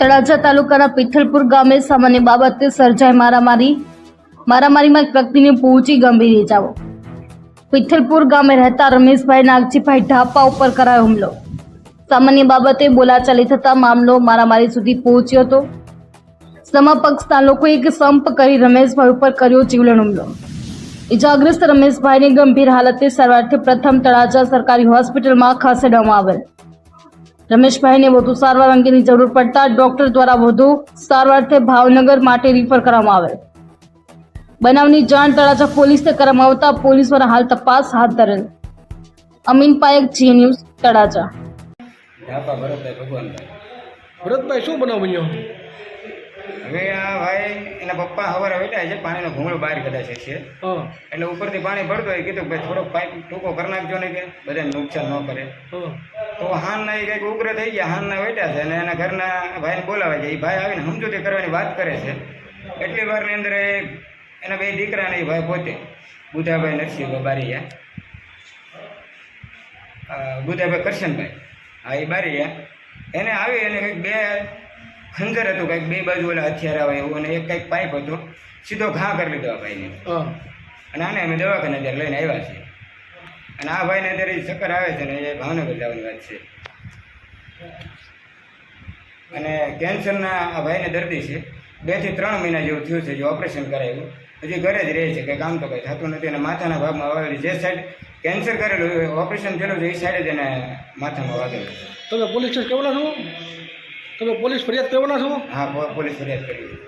તળાજા તાલુકાના પિથલપુર ગામે સામાન્ય બાબતે સર્જાય મારામારી. મારામારીમાં એક વ્યક્તિને પહોંચી ગંભીર ઇજાઓ. પિથલપુર ગામે રહેતા રમેશભાઈ નાગજીભાઈ ઢાપા ઉપર કરાયો હુમલો. સામાન્ય બાબતે બોલાચાલી થતા મામલો મારામારી સુધી પહોંચ્યો હતો. સમપક્ષના લોકોએ એક સંપ કરી રમેશભાઈ ઉપર કર્યો જીવલેણ હુમલો. ઇજાગ્રસ્ત રમેશભાઈને ગંભીર હાલતે સારવારથી પ્રથમ તળાજા સરકારી હોસ્પિટલમાં ખસેડવામાં આવેલ. રમેશભાઈને વધુ સારવાર અંગેની જરૂર પડતા ડોક્ટર દ્વારા વધુ સારવારથી ભાવનગર માટે રિફર કરવામાં આવે. બનાવની જાણ તળાજા પોલીસને કરવામાં આવતા પોલીસ દ્વારા હાલ તપાસ હાથ ધરેલ. અમીન પાયક, જી ન્યૂઝ, તળાજા. ભરતભાઈ શું બનાવ હવે આ ભાઈ એના પપ્પા સવારે વેટાય છે પાણીનો ઘૂમડો બહાર કદાચ છે. એટલે ઉપરથી પાણી ભરતો હોય કીધું કે ભાઈ થોડોક પાઇપ ટૂંકો કરી નાખજો ને કે બધાને નુકસાન ન કરે. તો તો હાનના એ કંઈક ઉગ્ર થઈ ગયા હાનના બેઠા છે અને એના ઘરના ભાઈને બોલાવે છે. એ ભાઈ આવીને સમજૂતી કરવાની વાત કરે છે. એટલી વારની અંદર એ એના બે દીકરા ને એ ભાઈ પોતે બુધાભાઈ નરસિંહભાઈ બારીયા બુધાભાઈ કરશનભાઈ હા એ બારીયા. એને આવી અને કંઈક બે ખંજર હતું કંઈક બે બાજુ ઓલા હથિયાર આવે એવું અને એક કંઈક પાઇપ હતો સીધો ઘા કરી લીધો આ ભાઈને. અને આને અમે દવાખાને અત્યારે લઈને આવ્યા છીએ. અને આ ભાઈને અત્યારે ચક્કર આવે છે ને એ ભાવનગર જવાની વાત છે. અને કેન્સરના આ ભાઈને દર્દી છે. બેથી ત્રણ મહિના જેવું થયું છે જે ઓપરેશન કરાયું. હજી ઘરે જ રહે છે કે કામ તો કંઈ થતું નથી અને માથાના ભાગમાં વાવેલી જે સાઈડ કેન્સર કરેલું ઓપરેશન થયેલું છે એ સાઈડ જ એને માથામાં વાગેલું તો તમે પોલીસ સ્ટેશન કહેવાના છો તમે પોલીસ ફરિયાદ કરવાના છો? હા પોલીસ ફરિયાદ કરી.